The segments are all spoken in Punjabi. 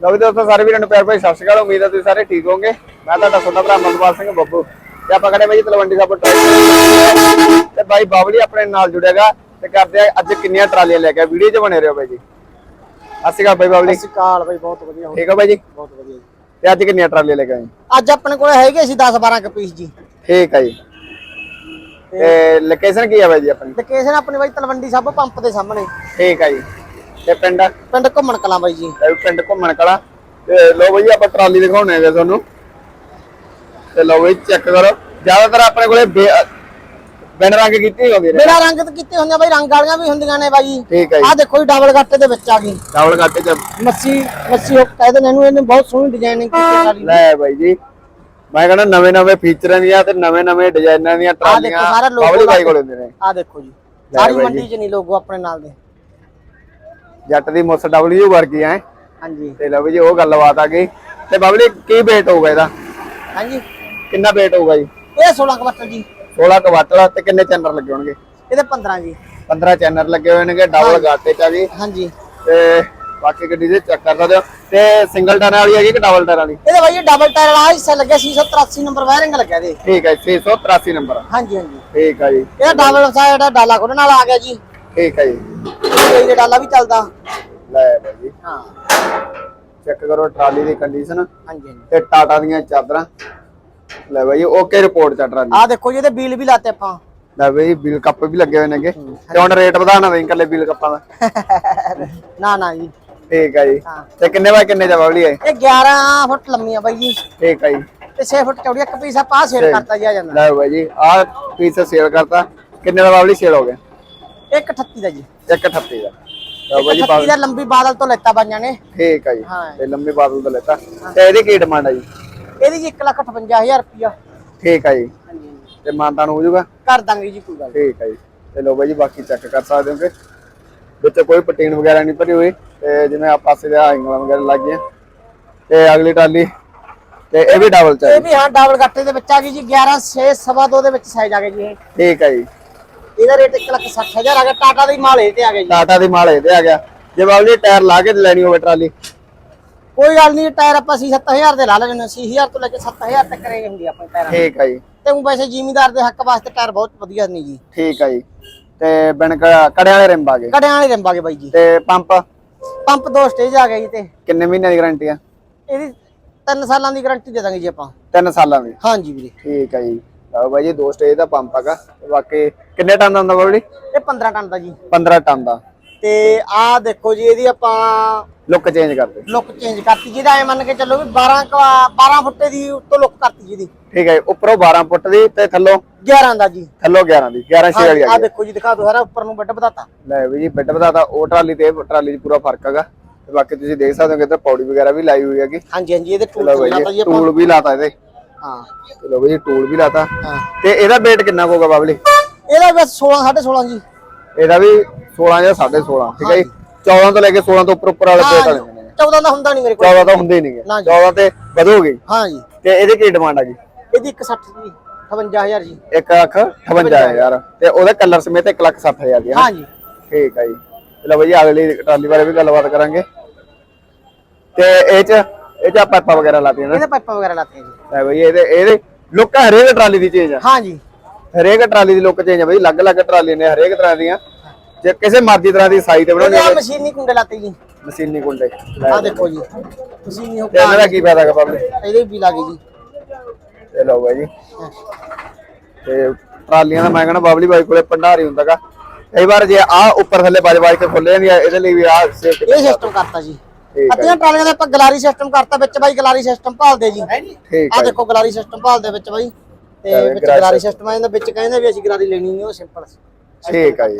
ਲਓ ਦੋਸਤੋ ਸਾਰੇ ਵੀਰਾਂ ਨੂੰ ਪਿਆਰ ਭਰੀ ਸਤਿ ਸ਼੍ਰੀ ਅਕਾਲ। ਉਮੀਦ ਹੈ ਤੁਸੀਂ ਸਾਰੇ ਠੀਕ ਹੋਵੋਗੇ। ਮੈਂ ਤੁਹਾਡਾ ਛੋਟਾ ਭਰਾ ਮਨਵਾਲ ਸਿੰਘ ਬੱਬੂ। ਤੇ ਆਪਾਂ ਕਹਿੰਦੇ ਬਾਈ ਤਲਵੰਡੀ ਸਾਹਿਬ ਟਰਾਲੀ ਤੇ ਬਾਈ ਬਾਬਲੀ ਆਪਣੇ ਨਾਲ ਜੁੜੇਗਾ ਤੇ ਕਰਦੇ ਆ ਅੱਜ ਕਿੰਨੀਆਂ ਟਰਾਲੀਆਂ ਲੈ ਕੇ ਵੀਡੀਓ 'ਚ ਬਣੇ ਰਹੋ ਬਾਈ ਜੀ। ਸਤਿ ਸ਼੍ਰੀ ਅਕਾਲ ਬਾਈ ਬਾਬਲੀ। ਸਤਿ ਸ਼੍ਰੀ ਅਕਾਲ ਬਾਈ ਬਹੁਤ ਵਧੀਆ। ਠੀਕ ਹੋ ਬਾਈ ਜੀ? ਬਹੁਤ ਵਧੀਆ ਜੀ। ਤੇ ਅੱਜ ਕਿੰਨੀਆਂ ਟਰਾਲੀਆਂ ਲੈ ਕੇ ਆਏ? ਅੱਜ ਆਪਣੇ ਕੋਲ ਹੈਗੇ ਸੀ 10 12 ਕ ਪੀਸ ਜੀ। ਠੀਕ ਹੈ ਜੀ। ਤੇ ਲੋਕੇਸ਼ਨ ਕੀ ਹੈ ਬਾਈ ਜੀ ਆਪਣੀ? ਲੋਕੇਸ਼ਨ ਆਪਣੀ ਬਾਈ ਤਲਵੰਡੀ ਸਾਬੋ ਪੰਪ ਦੇ ਸਾਹਮਣੇ। ਠੀਕ ਹੈ ਜੀ। ਤੇ ਪਿੰਡ ਪਿੰਡ ਘੁੰਮਣ ਕਲਾਂ ਬਾਈ ਜੀ। ਇਹ ਵੀ ਪਿੰਡ ਘੁੰਮਣ ਕਲਾ ਤੇ ਲੋ ਬਈ ਆਪਾਂ ਟਰਾਲੀ ਦਿਖਾਉਣੇ ਹੈਗੇ ਤੁਹਾਨੂੰ। ਤੇ ਲੋ ਬਈ ਚੈੱਕ ਕਰੋ। ਜ਼ਿਆਦਾਤਰ ਆਪਣੇ ਕੋਲੇ ਬੇ- ਬਿਨ ਰੰਗ ਕੀਤੀ ਹੋਵੇ ਵੀਰੇ ਬਿਨਾ ਰੰਗ ਤੇ ਕੀਤੇ ਹੁੰਦੇ ਆ ਬਾਈ ਰੰਗ ਵਾਲੀਆਂ ਵੀ ਹੁੰਦੀਆਂ ਨੇ ਬਾਈ। ਠੀਕ ਹੈ ਆਹ ਜੀ ਦੇਖੋ ਜੀ ਡਬਲ ਗੱਟੇ ਦੇ ਵਿੱਚ ਆ ਗਈ। ਚਾਵਲ ਘਾਟੇ ਚ ਮੱਛੀ ਮੱਛੀ ਉਹ ਕਹਿੰਦੇ ਨੇ ਇਹਨੂੰ ਇਹਨੇ ਬਹੁਤ ਸੋਹਣੀ ਡਿਜ਼ਾਈਨਿੰਗ ਕੀਤੀ ਸਾਡੀ ਲੈ ਬਾਈ ਜੀ। ਮੈਂ ਕਹਿੰਦਾ ਨਵੇਂ ਨਵੇਂ ਫੀਚਰਾਂ ਦੀਆਂ ਤੇ ਨਵੇਂ ਨਵੇਂ ਡਿਜ਼ਾਈਨਾਂ ਦੀਆਂ ਟਰਾਲੀਆਂ ਸਾਰਾ logo ਬਾਬਲੀ ਬਾਈ ਲੱਗ- ਕੋਲ ਹੁੰਦੇ ਨੇ। ਆਹ ਦੇਖੋ ਜੀ। ਸਾਰੀ ਬਾਈ ਮੰਡੀ 'ਚ ਨਹੀਂ ਲੋਗੋ ਆਪਣੇ ਨਾਲ ਦੇ। ਜੱਟ ਦੀ ਮੁੱਸ ਡਬਲਯੂ ਵਰਗੀ ਐ। ਹਾਂਜੀ। ਤੇ ਲਓ ਜੀ ਉਹ ਗੱਲਬਾਤ ਆ ਗਈ। ਤੇ ਬਾਬਲੀ ਕੀ weight ਹੋਊਗਾ ਇਹਦਾ? ਹਾਂਜੀ। ਕਿੰਨਾ weight ਹੋਊਗਾ ਜੀ? ਇਹ 16 ਕਵਟਰ ਜੀ। 16 ਕਵਾਟਰ ਤੇ ਕਿੰਨੇ ਚੈਨਰ ਲੱਗੇ ਹੋਣਗੇ? ਇਹਦੇ 15 ਜੀ। 15 ਚੈਨਰ ਲੱਗੇ ਹੋਏ ਨੇਗੇ ਡਬਲ ਗਾਟੇ ਚ ਆ ਜੀ ਹਾਂਜੀ। ਤੇ ਬਾਕੀ ਗੱਡੀ ਦੇ ਚੈੱਕ ਕਰ ਸਕਦੇ ਹੋ ਤੇ ਸਿੰਗਲ ਟਾਇਰ ਵਾਲੀ ਹੈਗੀ ਕਿ ਡਬਲ ਟਾਇਰ ਵਾਲੀ? ਇਹਦੇ ਬਾਈ ਡਬਲ ਟਾਇਰ ਵਾਲਾ ਹਿੱਸਾ ਲੱਗਿਆ 683 ਨੰਬਰ ਵਾਇਰਿੰਗ ਲੱਗਿਆ ਇਹਦੇ। ਠੀਕ ਹੈ 683 ਨੰਬਰ ਹਾਂਜੀ ਹਾਂਜੀ। ਠੀਕ ਹੈ ਜੀ। ਇਹ ਡਬਲ ਸਾਈਡ ਡਾਲਾ ਖੋਲਣ ਵਾਲਾ ਆ ਗਿਆ ਜੀ। ਠੀਕ ਹੈ ਜੀ। ਇਹ ਡਾਲਾ ਵੀ ਚੱਲਦਾ? ਲੈ ਬਾਈ ਜੀ। ਹਾਂ। ਚੈੱਕ ਕਰੋ ਟਰਾਲੀ ਦੀ ਕੰਡੀਸ਼ਨ ਹਾਂਜੀ ਹਾਂਜੀ। ਤੇ ਟਾਟਾ ਦੀਆਂ ਚਾਦਰਾਂ। ਲੈ ਬਾਈ ਓਕੇ ਰਿਪੋਰਟ ਚ ਆ ਟਰਾਲੀ। ਆ ਦੇਖੋ ਜੀ ਇਹਦੇ ਬਿੱਲ ਵੀ ਲਾਤੇ ਆਪਾਂ। ਲੈ ਬਾਈ ਬਿਲ ਕੱਪ ਵੀ ਲੱਗੇ ਹੋਏ ਨੇਗੇ ਤੇ ਹੁਣ ਰੇਟ ਵਧਾਣਾ ਨਹੀਂ ਇਕੱਲੇ ਬਿਲ ਕੱਪਾਂ ਦਾ। ਨਾ ਨਾ ਜੀ। ਠੀਕ ਹੈ ਜੀ। ਤੇ ਕਿੰਨੇ ਬਾਈ ਕਿੰਨੇ ਜਵਾਬਲੀ ਹੈ ਇਹ 11 ਫੁੱਟ ਲੰਮੀ ਆ ਬਾਈ ਜੀ। ਠੀਕ ਹੈ ਜੀ। ਤੇ 6 ਫੁੱਟ ਚੌੜੀ ਇੱਕ ਪੀਸ ਆਪਾਂ ਸੇਲ ਕਰਤਾ ਜੀ ਆ ਜਾਂਦਾ। ਲੈ ਬਾਈ ਜੀ ਆਹ ਪੀਸ ਸੇਲ ਕਰਤਾ। ਕਿੰਨੇ ਦਾ ਬਾਬਲੀ ਸੇਲ ਹੋ ਗਿਆ? 138 ਦਾ ਜੀ। 138 ਦਾ। ਲਓ ਬਾਈ ਜੀ 38 ਦਾ ਲੰਬੀ ਬਾਦਲ ਤੋਂ ਲੈਤਾ ਬਾਈਆਂ ਨੇ। ਠੀਕ ਹੈ ਜੀ। ਹਾਂ। ਤੇ ਲੰਮੇ ਬਾਦਲ ਤੋਂ ਲੈਤਾ। ਤੇ ਇਹਦੀ ਕੀ ਡਿਮਾਂਡ ਹੈ ਜੀ? ਇਹਦੀ ਜੀ 158000 ਰੁਪਿਆ ਠੀਕ ਹੈ ਜੀ। ਹਾਂਜੀ। ਤੇ ਮਾਨਤਾ ਨੂੰ ਹੋ ਜਾਊਗਾ? ਕਰ ਦਾਂਗੇ ਜੀ ਕੋਈ ਗੱਲ ਨੀ। ਠੀਕ ਹੈ ਜੀ। ਤੇ ਲੋ ਬਾਈ ਜੀ ਬਾਕੀ ਚੈੱਕ ਕਰ ਸਕਦੇ ਹੋ ਕਿ ਵਿੱਚ ਕੋਈ ਪਟੀਨ ਵਗੈਰਾ ਨਹੀਂ ਭਰੀ ਹੋਈ। ਤੇ ਜਿਵੇਂ ਆ ਪਾਸੇ ਦੇ ਆਇੰਗਲਾਂ ਵਗੈਰਾ ਲੱਗ ਗਈਆਂ। ਤੇ ਅਗਲੀ ਟਰਾਲੀ ਤੇ ਇਹ ਵੀ ਡਬਲ ਇਹ ਚਾਹੀਦੀ ਵੀ ਹਾਂ ਡਬਲ ਗੱਟੇ ਦੇ ਵਿੱਚ ਆ ਗਈ ਜੀ। 11 6 ਸਵਾ ਦੋ ਦੇ ਵਿੱਚ ਸਾਈਜ਼ ਆ ਗਈ ਜੀ ਇਹ। ਠੀਕ ਹੈ ਜੀ। ਇਹਦਾ ਰੇਟ 160000 ਆ ਗਿਆ ਟਾਟਾ ਦਾ ਮਾਲ ਇਹ ਤੇ ਆ ਗਿਆ ਜੀ। ਟਾਟਾ ਦੀ ਮਾਲ ਇਹਦੇ ਆ ਗਿਆ। ਜੇ ਬਾਬਲੀ ਟਾਇਰ ਲਾ ਕੇ ਲੈਣੀ ਹੋਵੇ ਟਰਾਲੀ। ਕੋਈ ਗੱਲ ਨਹੀਂ ਟਾਇਰ ਆਪਾਂ ਸੀ 7000 ਦੇ ਲਾ ਲੈਣੇ 8000 ਤੋਂ ਲੈ ਕੇ 7000 ਤੱਕ ਰੇਂਜ ਹੁੰਦੀ ਆ ਆਪਣੇ ਟਾਇਰਾਂ ਠੀਕ ਹੈ ਜੀ। ਤੇ ਉਹ ਵੈਸੇ ਜ਼ਿਮੀਦਾਰ ਦੇ ਹੱਕ ਵਾਸਤੇ ਟਾਇਰ ਬਹੁਤ ਵਧੀਆ ਨੇ ਜੀ। ਠੀਕ ਹੈ ਜੀ। ਤੇ ਕ- ਕੜਿਆਂ ਵਾਲੇ ਰਿੰਬ ਆ ਗਏ। ਕੜਿਆਂ ਵਾਲੇ ਰੰਬਾਗੇ ਬਾਈ ਜੀ। ਤੇ ਪੰਪ? ਪੰਪ ਦੋ ਸਟੇਜ ਆ ਗਿਆ ਜੀ ਤੇ। ਕਿੰਨੇ ਮਹੀਨਿਆਂ ਦੀ ਗਾਰੰਟੀ ਆ? ਇਹਦੀ 3 ਸਾਲਾਂ ਦੀ ਗਾਰੰਟੀ ਦੇ ਦਾਂਗੇ ਜੀ ਆਪਾਂ। 3 ਸਾਲਾਂ ਦੀ। ਹਾਂਜੀ ਵੀਰੇ। ਠੀਕ ਹੈ ਜੀ। ਲਓ ਬਾਈ ਜੀ ਦੋ ਸਟੇਜ ਦਾ ਪੰਪ ਹੈਗਾ। ਬਾਕੀ ਕਿੰਨੇ ਟਨ ਦਾ ਹੁੰਦਾ ਬਾਬਲੀ ਇਹ 15 ਟਨ ਦਾ ਜੀ। 15 ਟਨ ਦਾ। ਤੇ ਆਹ ਦੇਖੋ ਜੀ ਇਹਦੀ ਆਪਾਂ ਲੁੱਕ ਚੇਂਜ ਕਰਦੇ ਲੁੱਕ ਚੇਂਜ ਕਰਤੀ ਜਿਹਦਾ ਐ ਮੰਨ ਕੇ ਚੱਲੋ ਵੀ 12 ਕੁ- 12 ਫੁੱਟੇ ਦੀ ਉੱਤੋਂ ਲੁੱਕ ਕਰਤੀ ਜੀ ਇਹਦੀ। ਠੀਕ ਹੈ ਉੱਪਰੋਂ 12 ਫੁੱਟ ਦੀ ਤੇ ਥੱਲੋਂ? 11 ਦਾ ਜੀ। ਥੱਲੋਂ 11 ਦੀ 11 ਛੇ ਵਾਲੀ ਆ ਆ ਗਈ। ਦੇਖੋ ਜੀ ਦਿਖਾ ਦੋ ਸਾਰਾ ਉੱਪਰ ਨੂੰ ਬੱਟ ਬਤਾਤਾ ਲੈ ਵੀ ਜੀ ਬੈੱਡ ਵਧਾਤਾ ਉਹ ਟਰਾਲੀ ਤੇ ਟਰਾਲੀ 'ਚ ਪੂਰਾ ਫ਼ਰਕ ਹੈਗਾ। ਤੇ ਬਾਕੀ ਤੁਸੀਂ ਦੇਖ ਸਕਦੇ ਹੋ ਕਿ ਇੱਧਰ ਪੌੜੀ ਵਗੈਰਾ ਵੀ ਲਾਈ ਹੋਈ ਹੈਗੀ। ਹਾਂਜੀ ਹਾਂਜੀ ਇਹਦੇ ਟੂਲ ਚਲੋ ਬਾਈ ਲਾਤਾ ਜੀ ਜੀ ਆਪਾਂ। ਟੂਲ ਵੀ ਲਾਤਾ ਇਹਦੇ। ਹਾਂ। ਚਲੋ ਬਾਈ ਜੀ ਟੂਲ ਵੀ ਲਾਤਾ। ਹਾਂ। ਤੇ ਇਹਦਾ weight ਕਿੰਨਾ ਹੋਗਾ ਬਾਬਲੀ? ਇਹਦਾ ਬਸ 16 16.5 ਜੀ। ਇਹਦਾ ਵੀ 16 ਜਾਂ 16.5 ਠੀਕ ਹੈ ਜੀ? 14 ਤੋਂ ਲੈ ਕੇ 16 ਤੋਂ ਉੱਪਰ ਉੱਪਰ ਵਾਲੇ weight ਜੀ, ਵਾਲੇ ਨੇ। 14 ਦਾ ਹੁੰਦਾ ਨਹੀਂ ਮੇਰੇ ਕੋਲ। 14 ਤਾਂ ਹੁੰਦੇ ਹੀ ਨਹੀਂਗੇ ਨਾ ਜੀ। 14 ਤੇ ਵਧੋਗੇ। ਹਾਂ ਜੀ। ਤੇ ਇਹਦੀ ਕੀ ਡਿਮਾਂਡ ਹੈਗੀ ਇਹਦੀ 160 ਜੀ 58000 ਜੀ। 1 ਲੱਖ 58000 ਤੇ ਉਹਦੇ ਕਲਰ ਸਮੇਤ 1 ਲੱਖ 60000 ਦੀ ਹੈ। ਜੀ। ਠੀਕ ਹੈ ਜੀ। ਚਲੋ ਬਾਈ ਜੀ ਅਗਲੀ ਟਰਾਲੀ ਬਾਰੇ ਵੀ ਗੱਲਬਾਤ ਕਰਾਂਗੇ। ਤੇ ਇਹ ਚ ਇਹ ਚ ਪਾਈਪਾਂ ਵਗੈਰਾ ਲਾਤੀਆਂ ਨੇ। ਇਹਦੇ ਪਾਈਪਾਂ ਵਗੈਰਾ ਲਾਤੇ ਜੀ। ਲੈ ਬਾਈ ਇਹਦੇ ਇਹਦੇ ਲੁੱਕ ਹਰੇਕ ਟਰਾਲੀ ਦੀ ਚੇਂਜ ਆ। ਹਾਂ ਜੀ। ਹਰੇਕ ਟਰਾਲੀ ਦੀ ਲੁੱਕ ਚੇਂਜ ਆ ਬਾਈ ਅਲੱਗ-ਅਲੱਗ ਟਰਾਲੀ ਨੇ ਹਰੇਕ ਤਰ੍ਹਾਂ ਦੀਆਂ। ਜੇ ਕਿਸੇ ਮਰਜ਼ੀ ਤਰ੍ਹਾਂ ਦੀ ਸਾਈ ਤੇ ਬਣਾਉਣੀ ਇਹਦੇ ਆ ਹੋਵੇ। ਮਸ਼ੀਨੀ ਕੁੰਡੇ ਲਾਤੇ ਜੀ। ਮਸ਼ੀਨੀ ਕੁੰਡੇ। ਆ ਦੇਖੋ ਜੀ। ਤੁਸੀਂ ਨਹੀਂ ਹੋ ਤੇ ਇਹਨਾਂ ਦਾ ਕੀ ਫਾਇਦਾ ਹੈਗਾ ਪਬਲਿਕ ਇਹਦੇ ਵੀ ਲੱਗੇ ਜੀ। ਤੇ ਲਓ ਬਾਈ ਜੀ। ਤੇ ਟਰਾਲੀਆਂ ਦਾ ਮੈਂ ਕਹਿੰਦਾ ਬਾਬਲੀ ਬਾਈ ਕੋਲੇ ਭੰਡਾਰੀ ਹੁੰਦਾਗਾ। ਕਈ ਵਾਰ ਜੇ ਆ ਉੱਪਰ ਥੱਲੇ ਵੱਜ ਵੱਜ ਕੇ ਖੁੱਲੇ ਜਾਂਦੀ ਆ ਇਹਦੇ ਲਈ ਵੀ ਆ ਇਹ ਸਿਸਟਮ ਕਰਤਾ ਜੀ। ਅੱਧੀਆਂ ਟਰਾਲੀਆਂ ਦੇ ਆਪਾਂ ਗਲਾਰੀ ਸਿਸਟਮ ਕਰਤਾ ਵਿੱਚ ਬਾਈ ਗਲਾਰੀ ਸਿਸਟਮ ਭਾਲਦੇ ਜੀ। ਆ ਦੇਖੋ ਗਲਾਰੀ ਸਿਸਟਮ ਭਾਲਦੇ ਵਿੱਚ ਬਾਈ। ਤੇ ਵਿੱਚ ਗਲਾਰੀ ਸਿਸਟਮ ਆ ਜਾਂਦਾ ਵਿੱਚ ਕਹਿੰਦੇ ਵੀ ਅਸੀਂ ਗਲਾਰੀ ਲੈਣੀ ਨਹੀਂ ਉਹ ਸਿੰਪਲ ਠੀਕ ਹੈ ਜੀ।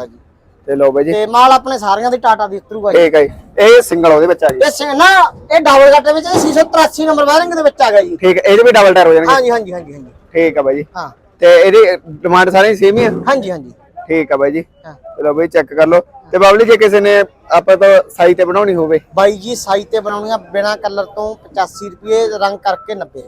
ਤੇ ਲਓ ਬਾਈ ਜੀ। ਤੇ ਮਾਲ ਆਪਣੇ ਸਾਰੀਆਂ ਦੀ ਟਾਟਾ ਦੀ ਉਤਰੂਗਾ ਜੀ। ਠੀਕ ਹੈ ਜੀ। ਇਹ ਸਿੰਗਲ ਉਹਦੇ ਵਿੱਚ ਆ ਜੀ ਇਹ ਸ- ਨਾ ਇਹ ਡਬਲ ਗੱਟੇ ਵਿੱਚ ਇਹ 683 ਨੰਬਰ ਵਾਇਰਿੰਗ ਦੇ ਵਿੱਚ ਆ ਗਿਆ ਜੀ। ਠੀਕ ਇਹਦੇ ਵੀ ਡਬਲ ਟਾਇਰ ਹੋ ਜਾਣਗੇ। ਹਾਂਜੀ ਹਾਂਜੀ ਹਾਂਜੀ ਹਾਂਜੀ। ਠੀਕ ਹੈ ਬਾਈ ਜੀ। ਹਾਂ। ਤੇ ਇਹਦੀ ਡਿਮਾਂਡ ਸਾਰੀ ਸੇਮ ਹੀ ਆ? ਹਾਂਜੀ ਹਾਂਜੀ। ਠੀਕ ਹੈ ਬਾਈ ਜੀ। ਹਾਂ। ਚਲੋ ਬਾਈ ਚੈੱਕ ਕਰ ਲਓ। ਤੇ ਬਾਬਲੀ ਜੇ ਕਿਸੇ ਨੇ ਆਪਾਂ ਤੋਂ ਸਾਈ ਤੇ ਬਣਾਉਣੀ ਹੋਵੇ। ਬਾਈ ਜੀ ਸਾਈ ਤੇ ਬਣਾਉਣੀਆਂ ਬਿਨਾ ਕਲਰ ਤੋਂ 85 ਰੁਪਏ ਰੰਗ ਕਰਕੇ 90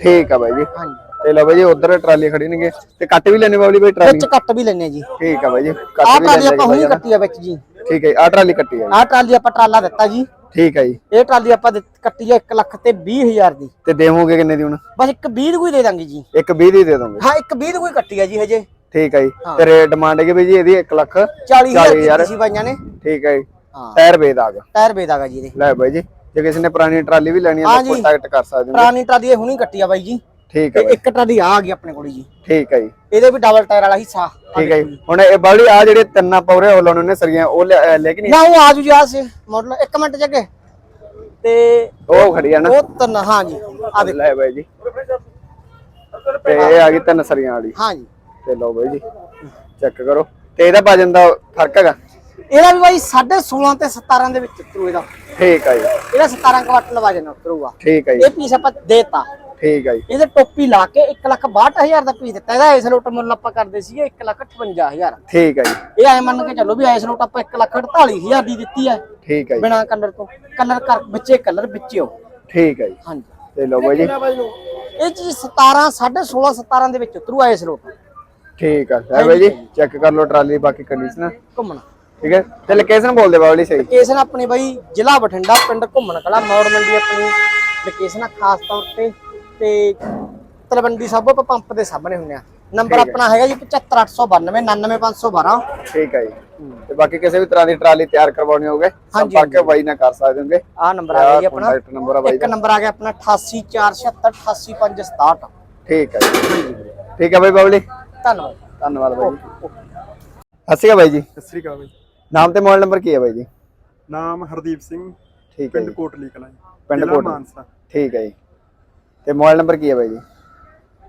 ਠੀਕ ਹੈ ਬਾਈ ਜੀ। ਹਾਂਜੀ। ਤੇ ਲਓ ਬਾਈ ਜੀ ਉਧਰ ਟਰਾਲੀ ਖੜੀ ਨੇਗੇ ਤੇ ਕੱਟ ਵੀ ਲੈਣੇ ਬਾਬਲੀ ਬਾਈ ਟਰਾਲੀ? ਵਿੱਚ ਕੱਟ ਵੀ ਲੈਣੇ ਜੀ। ਠੀਕ ਹੈ ਬਾਈ ਜੀ ਆਹ ਕੱਟ ਵੀ ਆਪਾਂ ਹੁਣੀ ਕੱਟੀ ਆ ਵਿੱਚ ਜੀ। ਠੀਕ ਹੈ ਆਹ ਟਰਾਲੀ ਕੱਟੀ ਹੈ ਆਹ ਟਰਾਲੀ ਆਪਾਂ ਟਰਾਲਾ ਦਿੱਤਾ ਜੀ। ਠੀਕ ਹੈ ਜੀ। ਇਹ ਟਰਾਲੀ ਆਪਾਂ ਕੱਟੀ ਆ 1 ਲੱਖ ਤੇ 20 ਹਜ਼ਾਰ ਦੀ। ਤੇ ਦੇਵੋਗੇ ਕਿੰਨੇ ਦੀ ਹੁਣ? ਬਸ ਇੱਕ 20 ਦੀ ਕੋਈ ਦੇ ਦਾਂਗੇ ਜੀ। ਇੱਕ 20 ਦੀ ਦੇ ਦੋਗੇ। ਹਾਂ ਇੱਕ 20 ਦੀ ਕੋਈ ਕੱਟੀ ਆ ਜੀ ਹਜੇ। ਠੀਕ ਹੈ ਜੀ। ਹਾਂ। ਤੇ ਰੇਟ ਡਿਮਾਂਡ ਹੈਗੀ ਬਈ ਜੀ ਇਹਦੀ 1 ਲੱਖ 40 ਹਜ਼ਾਰ ਚਾਲੀ ਹਜ਼ਾਰ। ਦੀ ਸੀ ਬਾਈਆਂ ਨੇ। ਠੀਕ ਹੈ ਜੀ। ਹਾਂ। ਟਾਇਰ ਬੇਦ ਆ ਗਿਆ। ਟਾਇਰ ਵੇਦਾਗਾ ਜੀ ਇਹਦੇ। ਲੈ ਬਾਈ ਜੀ ਜੇ ਕਿਸੇ ਨੇ ਪੁਰਾਣੀ ਟਰਾਲੀ ਵੀ ਲੈਣੀ ਹੈ ਤਾਂ ਹਾਂ ਜੀ। ਕੰਟੈਕਟ ਕਰ ਸਕਦੇ ਹੋ ਪੁਰਾਣੀ ਟਰਾਲੀ ਇਹ ਹੁਣੀ ਕੱਟੀ ਆ ਬਾਈ ਜੀ। ਠੀਕ ਹੈ ਇੱਕ ਟਰਾਲੀ ਆ ਗਈ ਆਪਣੇ ਕੋਲ ਜੀ। ਠੀਕ ਹੈ ਜੀ। ਇਹਦੇ ਵੀ ਡਬਲ ਟਾਇਰ ਵਾਲਾ ਹਿੱਸਾ ਠੀਕ ਹੈ ਜੀ। ਹੁਣ ਇਹ ਬਾਲੀ ਆ ਜਿਹੜੇ ਤਿੰਨ ਪੌਰੇ ਹੋ ਲਾਉਣੇ ਨੇ ਸਰੀਆਂ ਉਹ ਲੈ ਕੇ ਨਹੀਂ ਨਾ ਉਹ ਆਜੂ ਜੀ ਆ ਸੇ ਮਾਡਲ ਇੱਕ ਮਿੰਟ ਜੱਗੇ ਤੇ ਉਹ ਖੜੀ ਆ ਨਾ। ਉਹ ਤਨ ਹਾਂ ਜੀ ਆ ਦੇ ਲੈ ਬਾਈ ਜੀ। ਤੇ ਇਹ ਆ ਗਈ ਤਿੰਨ ਸਰੀਆਂ ਵਾਲੀ। ਹਾਂ ਜੀ। ਤੇ ਲਓ ਬਾਈ ਜੀ ਚੈੱਕ ਕਰੋ। ਤੇ ਇਹਦਾ ਵਜਨ ਦਾ ਫ਼ਰਕ ਹੈਗਾ? ਇਹਦਾ ਵੀ ਬਾਈ 16.5 ਤੇ 17 ਦੇ ਵਿੱਚ ਉਤਰੂ ਇਹਦਾ। ਠੀਕ ਹੈ ਜੀ। ਇਹਦਾ 17 ਕੁਆਟਲ ਵਜਨ ਉਤਰੂਗਾ। ਠੀਕ ਹੈ ਜੀ। ਇਹ ਪੀਸ ਆਪਾਂ ਦੇਤਾ। ਠੀਕ ਹੈ ਜੀ। ਇਹਦੇ ਟੋਪੀ ਲਾ ਕੇ 1 ਲੱਖ 62000 ਦਾ ਪੀਸ ਦਿੱਤਾ। ਇਹਦਾ ਇਸ ਲੋਟ ਮੁੱਲ ਆਪਾਂ ਕਰਦੇ ਸੀਗੇ 1 ਲੱਖ 58000 ਠੀਕ ਹੈ ਜੀ। ਇਹ ਐ ਮੰਨ ਕੇ ਚੱਲੋ ਵੀ ਇਸ ਲੋਟ ਆਪਾਂ 1 ਲੱਖ 48000 ਦੀ ਦਿੱਤੀ ਹੈ ਠੀਕ ਹੈ ਜੀ। ਬਿਨਾ ਕਲਰ ਤੋਂ। ਕਲਰ ਕਰ ਵਿੱਚੇ ਕਲਰ ਵਿੱਚੇ ਹੋ ਠੀਕ ਹੈ ਜੀ। ਹਾਂਜੀ। ਤੇ ਲਓ ਬਾਈ ਜੀ। ਇਹ ਚੀਜ਼ 17 16.5 17 ਦੇ ਵਿੱਚ ਉਤਰੂ ਇਸ ਲੋਟ ਠੀਕ ਲੈ ਬਾਈ ਜੀ ਚੈੱਕ ਕਰ ਲਓ ਟਰਾਲੀ ਬਾਕੀ ਕੰਡੀਸ਼ਨ ਘੁੰਮਣਾ। ਠੀਕ ਹੈ ਤੇ ਲੋਕੇਸ਼ਨ ਬੋਲ ਦੇ ਬਾਬਲੀ ਸਹੀ। ਲੋਕੇਸ਼ਨ ਆਪਣੀ ਬਾਈ ਜ਼ਿਲ੍ਹਾ ਬਠਿੰਡਾ ਪਿੰਡ ਘੁੰਮਣ ਕਲਾ ਮੌੜ ਮੰਡੀ ਆਪਣੀ। ਲੋਕੇਸ਼ਨ ਆ ਖਾਸ ਤੌਰ ਤੇ ਤੇ ਤਲਵੰਡੀ ਸਾਬੋ ਆਪਾਂ ਪੰਪ ਦੇ ਸਾਹਮਣੇ ਹੁੰਨੇ ਆ। ਨੰਬਰ ਆਪਣਾ ਹੈਗਾ ਜੀ 75892 99512 ਠੀਕ ਹੈ ਜੀ। ਤੇ ਬਾਕੀ ਕਿਸੇ ਵੀ ਤਰ੍ਹਾਂ ਦੀ ਟਰਾਲੀ ਤਿਆਰ ਕਰਵਾਉਣੀ ਹੋਵੇ ਸੰਪਰਕ ਬਾਈ ਨਾਲ ਕਰ ਸਕਦੇ ਹੋਗੇ। ਆ ਨੰਬਰ ਆ ਗਿਆ ਜੀ ਆਪਣਾ। ਨੰਬਰ ਆ ਬਾਈ ਇੱਕ ਨੰਬਰ ਆ ਗਿਆ ਆਪਣਾ 8847788567 ਠੀਕ ਹੈ ਜੀ। ਠੀਕ ਹੈ ਬਾਈ ਬਾਬਲੀ ਧੰਨਵਾਦ। ਧੰਨਵਾਦ ਬਾਈ ਜੀ। ਸਤਿ ਸ਼੍ਰੀ ਅਕਾਲ ਬਾਈ ਜੀ। ਸਤਿ ਸ੍ਰੀ ਅਕਾਲ ਬਾਈ। ਨਾਮ ਤੇ ਮੋਬਾਈਲ ਨੰਬਰ ਕੀ ਹੈ ਬਾਈ ਜੀ? ਨਾਮ ਹਰਦੀਪ ਸਿੰਘ ਠੀਕ ਹੈ ਪਿੰਡ ਜੀ। ਕੋਟਲੀ ਕਲਾਂ ਪਿੰਡ ਜ਼ਿਲ੍ਹਾ ਕੋਟਲੀ। ਮਾਨਸਾ। ਠੀਕ ਹੈ ਜੀ। ਤੇ ਮੋਬਾਈਲ ਨੰਬਰ ਕੀ ਹੈ ਬਾਈ ਜੀ?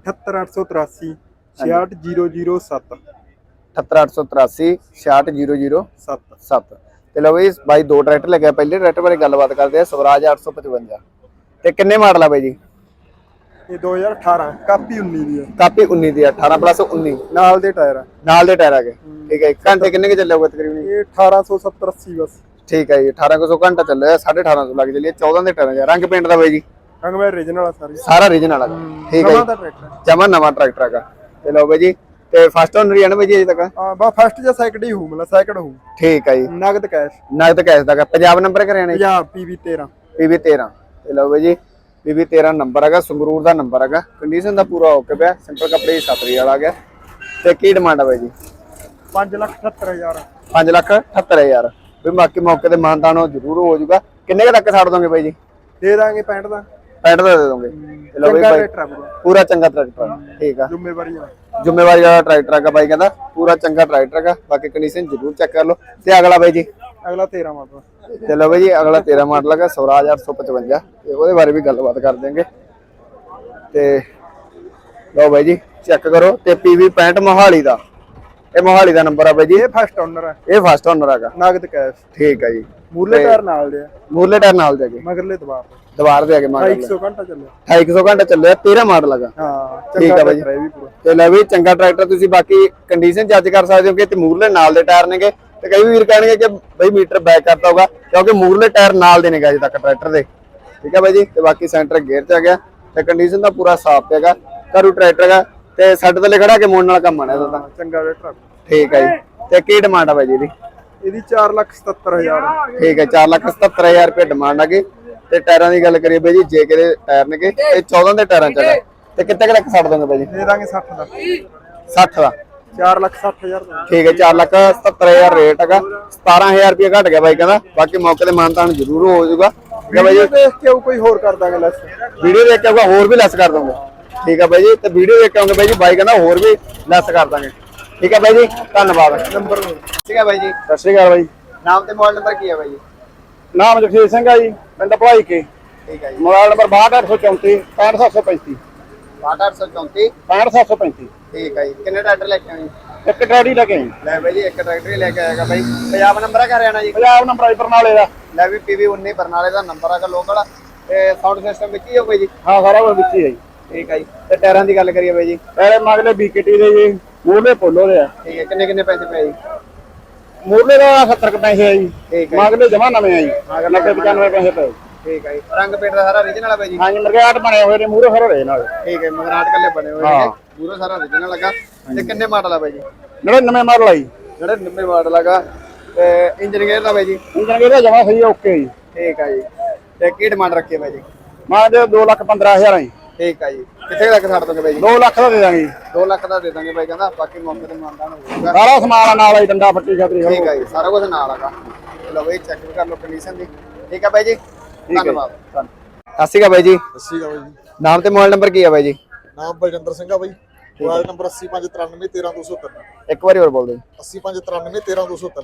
78883 68007 78883 68007 7 ਤੇ ਲਓ ਬਈ ਬਾਈ ਦੋ ਟਰੈਕਟਰ ਲੱਗਿਆ ਪਹਿਲੇ ਟਰੈਕਟਰ ਬਾਰੇ ਗੱਲਬਾਤ ਕਰਦੇ ਆ ਸਵਰਾਜ 855 ਤੇ ਕਿੰਨੇ ਮਾਡਲ ਆ ਬਾਈ ਜੀ? ਇਹ 2018 ਕਾਪੀ 19 ਦੀ ਹੈ। ਕਾਪੀ 19 ਦੀ ਆ, 18 ਪਲੱਸ 19 ਨਾਲ ਦੇ ਟਾਇਰ ਆ। ਨਾਲ ਦੇ ਟਾਇਰ ਆ ਗਏ। ਠੀਕ ਹੈ ਜੀ। ਘੰਟੇ ਕਿੰਨੇ ਕੇ ਚੱਲੇ ਹੋਗੇ ਤਕਰੀਬਨ? ਇਹ 1870 80 ਬਸ। ਠੀਕ ਹੈ ਜੀ 1800 ਘੰਟਾ ਚੱਲਿਆ 1850 ਲੱਗ ਚੱਲੀ 14 ਦੇ ਟਾਇਰ ਆ। ਰੰਗ ਪੇਂਟ ਦਾ ਬਾਈ ਜੀ? ਰੰਗਵੇਂ ਰੀਜਨਲ ਆ ਸਾਰੀ ਸਾਰਾ ਰੀਜਨਲ ਆ ਠੀਕ ਹੈ ਨਵਾਂ ਜੀ। ਦਾ ਟਰੈਕਟਰ ਜਮਾ ਨਵਾਂ ਟਰੈਕਟਰ ਹੈਗਾ। ਤੇ ਲਓ ਬਾਈ ਜੀ ਤੇ ਫਸਟ ਓਨਰ ਹੀ ਆ ਨਾ ਬਾਈ ਜੀ ਅਜੇ ਤੱਕ? ਆ ਬਾ ਫਸਟ ਜਾਂ ਸੈਕਿੰਡ ਹੀ ਹੋਊ ਮਤਲਬ ਸੈਕਿੰਡ ਹੋਊ। ਠੀਕ ਹੈ ਜੀ। ਨਗਦ ਕੈਸ਼ ਨਗਦ ਕੈਸ਼ ਦਾ ਹੈਗਾ। ਪੰਜਾਬ ਨੰਬਰ ਕਰਿਆ ਨੇ? ਪੰਜਾਬ ਪੀਵੀ 13 ਪੀਵੀ 13 ਤੇ ਲਓ ਬਾਈ ਜੀ ਪੀਵੀ 13 ਨੰਬਰ ਹੈਗਾ ਸੰਗਰੂਰ ਦਾ ਨੰਬਰ ਹੈਗਾ। ਕੰਡੀਸ਼ਨ ਦਾ ਪੂਰਾ ਓਕੇ ਪਿਆ ਸਿੰਪਲ ਕੱਪੜੇ ਦੀ ਛਤਰੀ ਵਾਲਾ ਗਿਆ। ਤੇ ਕੀ ਡਿਮਾਂਡ ਆ ਬਾਈ ਜੀ? 5 ਲੱਖ 78000 5 ਲੱਖ 78000 ਵੀ ਬਾਕੀ ਮੌਕੇ ਤੇ ਮਾਨਦਾਨ ਉਹ ਜ਼ਰੂਰ ਹੋ ਜਾਊਗਾ। ਕਿੰਨੇ ਕੁ ਤੱਕ ਛੱਡ ਦੋਗੇ ਬਾਈ ਜੀ? ਦੇ ਦਾਂਗੇ 65 ਦਾ। 65 ਦਾ ਦੇ ਦੋਗੇ। ਲਓ ਬਾਈ ਚੰਗਾ ਬਾਈ ਰੇਟ ਆ ਪੂਰਾ। ਪੂਰਾ ਚੰਗਾ ਟਰੈਕਟਰ ਠੀਕ ਆ। ਜ਼ਿੰਮੇਵਾਰੀ ਆ ਜ਼ਿੰਮੇਵਾਰੀ ਵਾਲਾ ਟਰੈਕਟਰ ਹੈਗਾ ਬਾਈ ਕਹਿੰਦਾ। ਪੂਰਾ ਚੰਗਾ ਟਰੈਕਟਰ ਹੈਗਾ ਬਾਕੀ ਕੰਡੀਸ਼ਨ ਜ਼ਰੂਰ ਚੈੱਕ ਕਰ ਲਓ। ਤੇ ਅਗਲਾ ਬਾਈ ਜੀ? ਅਗਲਾ 13 ਮਾਡਲ। ਤੇ ਲਓ ਬਾਈ ਜੀ ਅਗਲਾ 13 ਮਾਡਲ ਹੈਗਾ ਸਵਰਾਜ 855 ਤੇ ਉਹਦੇ ਬਾਰੇ ਵੀ ਗੱਲਬਾਤ ਕਰ ਦਿਆਂਗੇ। ਤੇ ਲਓ ਬਾਈ ਜੀ ਚੈੱਕ ਕਰੋ। ਤੇ ਪੀਵੀ 65 ਮੋਹਾਲੀ ਦਾ। ਇਹ ਮੋਹਾਲੀ ਦਾ ਨੰਬਰ ਆ ਬਾਈ ਜੀ। ਇਹ ਫਸਟ ਓਨਰ ਹੈ ਇਹ ਫਸਟ ਓਨਰ ਹੈਗਾ ਨਗਦ ਕੈਸ਼ ਠੀਕ ਹੈ ਜੀ। ਟਾਇਰ ਨਾਲ ਦੇ ਆ। ਮੂਰਲੇ ਟਾਇਰ ਨਾਲ ਦੇ ਕੇ ਮਗਰਲੇ ਦਬਾਰ ਦੁਬਾਰ ਦੇ ਕੇ ਮਾਡਲ 100 ਘੰਟਾ ਚੱਲਿਆ। 250 ਘੰਟਾ ਚੱਲਿਆ 13 ਮਾਡਲ ਹੈਗਾ ਹਾਂ ਠੀਕ ਆ ਬਾਈ। ਹੈ ਪੂਰਾ। ਤੇ ਲੈ ਵੀ ਚੰਗਾ ਟਰੈਕਟਰ ਤੁਸੀਂ ਬਾਕੀ ਕੰਡੀਸ਼ਨ ਜੱਜ ਕਰ ਸਕਦੇ ਹੋ ਕਿ ਤੇ ਮੂਰਲੇ ਨਾਲ ਦੇ ਟਾਇਰ ਨੇਗੇ। ਤੇ ਕਈ ਵੀਰ ਕਹਿਣਗੇ ਕਿ ਬਈ ਮੀਟਰ ਬੈਕ ਕਰਤਾ ਹੋਗਾ ਕਿਉਂਕਿ ਮੂਰਲੇ ਟਾਇਰ ਨਾਲ ਦੇ ਨੇਗੇ ਅਜੇ ਤੱਕ ਟਰੈਕਟਰ ਦੇ। ਠੀਕ ਹੈ ਬਾਈ ਜੀ ਤੇ ਬਾਕੀ ਸੈਂਟਰ ਗੇਅਰ ਚ ਆ ਗਿਆ। ਤੇ ਕੰਡੀਸ਼ਨ ਦਾ ਪੂਰਾ ਸਾਫ਼ ਹੈਗਾ ਕਰੂ ਟਰੈਕਟਰ ਹੈਗਾ। ਤੇ ਸਾਡੇ ਥੱਲੇ ਖੜਾ ਕੇ ਮੋੜ ਨਾਲ ਕੰਮ ਆਣਾ ਇਹਦਾ ਤਾਂ। ਚੰਗਾ ਟਰੈਕਟਰ ਠੀਕ ਹੈ ਜੀ। ਤੇ ਕੀ ਡਿਮਾਂਡ ਆ ਬਾਈ ਜੀ ਇਹਦੀ? ਇਹਦੀ 4 ਲੱਖ 77000 ਠੀਕ ਹੈ 477000 ਰੁਪਏ ਡਿਮਾਂਡ ਹੈਗੀ ਤੇ ਟਾਇਰਾਂ ਦੀ ਗੱਲ ਕਰੀਏ ਬਾਈ ਜੀ ਜੇ ਕਿਹਦੇ ਟਾਇਰ ਨੇਗੇ ਇਹ 14 ਦੇ ਟਾਇਰਾਂ ਚ ਹੈਗਾ ਤੇ ਕਿੱਥੇ ਕੁ ਤੱਕ ਛੱਡ ਦੋਗੇ ਬਾਈ ਜੀ? ਦੇ ਦਾਂਗੇ 60 ਦਾ। 60 ਦਾ। 4 ਲੱਖ 60000 ਦਾ। ਠੀਕ ਹੈ 4 ਲੱਖ 70000 ਰੇਟ ਹੈਗਾ। 17000 ਰੁਪਏ ਘਟ ਗਿਆ ਬਾਈ ਕਹਿੰਦਾ। ਬਾਕੀ ਮੌਕੇ ਤੇ ਮਾਨਤਾਨ ਜ਼ਰੂਰ ਹੋ ਜਾਊਗਾ। ਠੀਕ ਹੈ ਬਾਈ ਜੀ ਦੇਖ ਕੇ ਉਹ ਕੋਈ ਹੋਰ ਕਰ ਦਾਂਗੇ ਲੈਸ ਵੀਡੀਓ ਦੇਖ ਕੇ ਆਊਗਾ ਹੋਰ ਵੀ ਲੈਸ ਕਰ ਦੋਗੇ। ਠੀਕ ਹੈ ਬਾਈ ਜੀ ਤੇ ਵੀਡੀਓ ਦੇਖ ਕੇ ਆਉਂਗੇ ਬਾਈ ਜੀ ਬਾਈ ਕਹਿੰਦਾ ਹੋਰ ਵੀ ਲੈਸ ਕਰ ਦਾਂਗੇ। ਠੀਕ ਹੈ ਬਾਈ ਜੀ ਧੰਨਵਾਦ। ਨੰਬਰ ਠੀਕ ਹੈ ਬਾਈ ਜੀ ਸਤਿ ਸ਼੍ਰੀ ਅਕਾਲ ਬਾਈ ਨਾਮ ਤੇ ਮੋਬਾਈਲ ਨੰਬਰ ਕੀ ਹੈ ਬਾਈ ਜੀ? ਨਾਮ ਜਗਸੀਰ ਸਿੰਘ ਆ ਜੀ ਪਿੰਡ ਭਵਾਈ ਕੇ। ਠੀਕ ਹੈ ਜੀ। ਮੋਬਾਈਲ ਨੰਬਰ 62834 65735 6834 65735 ਠੀਕ ਹੈ ਜੀ। ਕਿੰਨੇ ਟਰੈਕਟਰ ਲੈ ਕੇ ਆਏ? ਇੱਕ ਟਰਾਲੀ ਲੈ ਕੇ ਆਈ ਲੈ ਬਾਈ ਜੀ ਇੱਕ ਟਰੈਕਟਰ ਹੀ ਲੈ ਕੇ ਆਏਗਾ ਬਾਈ। ਪੰਜਾਬ ਨੰਬਰ ਹੈ ਹਰਿਆਣਾ ਜੀ? ਪੰਜਾਬ ਨੰਬਰ ਆਈ ਬਰਨਾਲੇ ਦਾ। ਲੈ ਵੀ ਪੀਵੀ 19 ਬਰਨਾਲੇ ਦਾ ਨੰਬਰ ਹੈਗਾ ਲੋਕਲ ਤੇ ਸਾਊਂਡ ਸਿਸਟਮ ਵਿੱਚ ਹੀ ਹੋ ਬਾਈ ਜੀ? ਹਾਂ ਸਾਰਾ ਕੁਝ ਵਿੱਚ ਹੀ ਹੈ ਜੀ। ਠੀਕ ਹੈ ਜੀ। ਤੇ ਟਾਇਰਾਂ ਦੀ ਗੱਲ ਕਰੀਏ ਬਾਈ ਜੀ? ਪਹਿਲੇ ਮਗਲੇ ਬੀਕੇਟੀ ਦੇ ਜੀ ਮੂਰਲੇ ਪੋਲੋ ਦੇ ਆ। ਠੀਕ ਹੈ ਕਿੰਨੇ ਕਿੰਨੇ ਪੈਸੇ ਪਏ ਜੀ? ਮੂਰਲੇ ਦਾ 70 ਕੁ ਪੈਸੇ ਆ ਜੀ। ਠੀਕ ਹੈ ਮਗਲੇ ਜਮਾ ਨਵੇਂ ਆ ਜੀ। 90 95 ਪੈਸੇ ਪਏ। ਠੀਕ ਹੈ ਜੀ। ਰੰਗ ਪੇਂਟ ਦਾ ਸਾਰਾ origignal ਹੈ ਬਾਈ ਜੀ? ਹਾਂ ਜੀ ਮਰਗਾਟ ਬਣੇ ਹੋਏ ਨੇ ਮੂਰੇ ਰਹੇ ਨਾਲ ਠੀਕ ਹੈ ਮਗਰਾਟ ਕੱਲੇ ਬਣੇ ਹੋਏ। ਨੇ। ਪੂਰਾ ਸਾਰਾ origignal ਲੱਗਾ ਤੇ ਕਿੰਨੇ ਮਾਡਲ ਆ ਬਾਈ ਜੀ? 99 ਮਾਡਲ ਆਈ ਜਿਹੜੇ 90 ਮਾਡਲ ਹੈਗਾ। ਤੇ ਇੰਜਨ ਗੇਅਰ ਦਾ ਬਾਈ ਜੀ? ਇੰਜਨ ਕਿਹਦਾ ਜਮਾ ਸਹੀ ਓਕੇ ਜੀ। ਠੀਕ ਆ ਜੀ। ਤੇ ਕੀ ਡਿਮਾਂਡ ਰੱਖੀ ਬਾਈ ਜੀ? ਮੈਂ ਦੇ 2 ਲੱਖ 15000 ਜੀ। ਠੀਕ ਆ ਜੀ। ਕਿੱਥੇ ਤੱਕ ਛੱਡ ਦੋਗੇ ਬਾਈ ਜੀ? 2 ਲੱਖ ਦਾ ਦੇ ਦਾਂਗੇ ਜੀ। 2 ਲੱਖ ਦਾ ਦੇ ਦਾਂਗੇ ਬਾਈ ਕਹਿੰਦਾ ਬਾਕੀ ਮੌਕੇ ਤੇ ਮੰਨਦਾ ਹੋਊਗਾ ਸਾਰਾ ਸਮਾਨ ਆ ਨਾਲ ਹੀ ਡੰਡਾ ਫੱਟੀ ਛਤਰੀ ਠੀਕ ਆ ਜੀ ਸਾਰਾ ਕੁਝ ਨਾਲ ਆਗਾ ਲਓ ਬਾਈ ਚੈੱਕ ਕਰ ਲਓ ਕੰਡੀਸ਼ਨ ਦੀ। ਠੀਕ ਆ ਬਾਈ ਜੀ। ਧੰਨਵਾਦ। ਸਤਿ ਸ਼੍ਰੀ ਅਕਾਲ ਬਾਈ ਜੀ। ਅੱਸੀ ਦਾ ਬਾਈ ਜੀ। ਨਾਮ ਤੇ ਮੋਬਾਈਲ ਨੰਬਰ ਕੀ ਆ ਬਾਈ ਜੀ? ਨਾਮ ਬਲਜਿੰਦਰ ਸਿੰਘ ਆ ਬਾਈ। ਮੋਬਾਈਲ ਨੰਬਰ 85993 ਇੱਕ ਵਾਰੀ ਹੋਰ ਬੋਲ ਦਿਓ 85993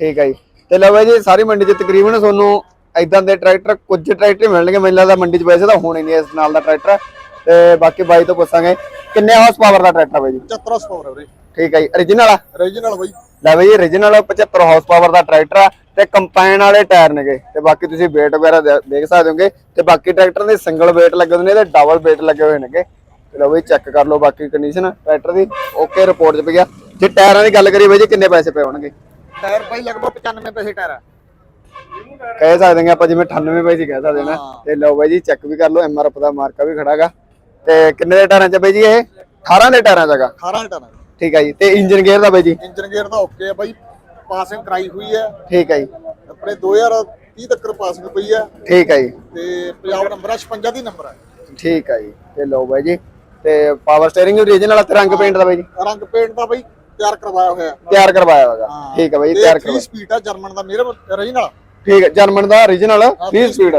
ਠੀਕ ਆ ਜੀ। ਤੇ ਲਓ ਬਾਈ ਜੀ ਸਾਰੀ ਮੰਡੀ 'ਚ ਤਕਰੀਬਨ ਤੁਹਾਨੂੰ ਇਦਾਂ ਦੇ ਟਰੈਕਟਰ ਕੁਝ ਟਰੈਕਟਰ ਹੀ ਮਿਲਣਗੇ ਮੈਨੂੰ ਲੱਗਦਾ ਮੰਡੀ 'ਚ ਵੈਸੇ ਤਾਂ ਹੋਣੇ ਨਹੀਂ ਇਸ ਨਾਲ ਦਾ ਟਰੈਕਟਰ। ਤੇ ਬਾਕੀ ਬਾਈ ਤੋਂ ਪੁੱਛਾਂਗੇ ਕਿੰਨੇ ਹਾਰਸ ਪਾਵਰ ਦਾ ਟਰੈਕਟਰ ਬਾਈ ਜੀ? 75 ਸਪਾਵਰ ਹੈ ਵੀਰੇ। ਠੀਕ ਆ ਜੀ origignal ਆ? ਰੀਜਨਲ ਬਾਈ। ਲੈ ਬਈ origignal 75 ਹਾਰਸ ਪਾਵਰ ਦਾ ਟਰੈਕਟਰ ਆ ਤੇ ਕੰਪਾਈਨ ਵਾਲੇ ਟਾਇਰ ਨੇਗੇ। ਤੇ ਬਾਕੀ ਤੁਸੀਂ weight ਵਗੈਰਾ ਦੇਖ ਸਕਦੇ ਹੋਗੇ। ਤੇ ਬਾਕੀ ਟਰੈਕਟਰ ਦੇ ਸਿੰਗਲ weight ਲੱਗੇ ਹੋਏ ਨੇ ਤੇ ਡਬਲ weight ਲੱਗੇ ਹੋਏ ਨੇਗੇ। ਤੇ ਲਓ ਬਈ ਚੈੱਕ ਕਰ ਲਓ ਬਾਕੀ ਕੰਡੀਸ਼ਨ ਟਰੈਕਟਰ ਦੀ। ਓਕੇ ਰਿਪੋਰਟ 'ਚ ਪਿਆ ਜੇ ਟਾਇਰਾਂ ਦੀ ਗੱਲ ਕਰੀਏ ਬਈ ਜੀ ਕਿੰਨੇ ਪੈਸੇ ਪਏ ਹੋਣਗੇ? ਟਾਇਰ ਬਾਈ ਲਗਭਗ 95 ਪੈਸੇ ਟਾਇਰ ਆ। ਕਹਿ ਸਕਦੇ ਹਾਂ ਆਪਾਂ ਜਿਵੇਂ 98 ਪੈਸੇ ਕਹਿ ਸਕਦੇ ਨਾ। ਤੇ ਲਓ ਬਾਈ ਜੀ ਚੈੱਕ ਵੀ ਕਰ ਲਓ ਐਮਆਰਐਫ ਦਾ ਮਾਰਕਾ ਵੀ ਖੜਾਗਾ ਤੇ ਕਿੰਨੇ ਦੇ ਟਾਇਰਾਂ 'ਚ ਬਈ ਜੀ ਇਹ? 18 ਦੇ ਟਾਇਰਾਂ ਹੈਗਾ। 18 ਟਾਇਰ ਠੀਕ ਹੈ ਜੀ। ਤੇ ਇੰਜਨ ਗੇਅਰ ਦਾ ਬਈ ਜੀ? ਇੰਜਨ ਗੇਅਰ ਦਾ ਓਕੇ ਆ ਬਾਈ। ਪਾਸਿੰਗ ਕਰਾਈ ਹੋਈ ਹੈ ਠੀਕ ਹੈ ਜੀ। ਆਪਣੇ 2030 ਤੱਕ ਪਾਸਿੰਗ ਪਈ ਹੈ ਠੀਕ ਹੈ ਜੀ। ਤੇ ਪੰਜਾਬ ਨੰਬਰ ਆ 56 ਦੀ ਨੰਬਰ ਹੈ ਠੀਕ ਹੈ ਜੀ। ਤੇ ਲਓ ਬਾਈ ਜੀ। ਤੇ ਪਾਵਰ ਸਟੀਅਰਿੰਗ origignal ਤੇ ਰੰਗ ਪੇਂਟ ਦਾ ਬਾਈ ਜੀ? ਰੰਗ ਪੇਂਟ ਦਾ ਬਾਈ ਤਿਆਰ ਕਰਵਾਇਆ ਹੋਇਆ। ਤਿਆਰ ਕਰਵਾਇਆ ਹੋਗਾ। ਠੀਕ ਹੈ ਬਾਈ ਜੀ ਤਿਆਰ 3 ਕਰਵਾਇਆ। ਸਪੀਡ ਆ ਜਰਮਨ ਦਾ ਮੇਰੇ ਰੀਜਨਲ ਠੀਕ ਹੈ ਜਰਮਨ ਦਾ origignal 30 ਸਪੀਡ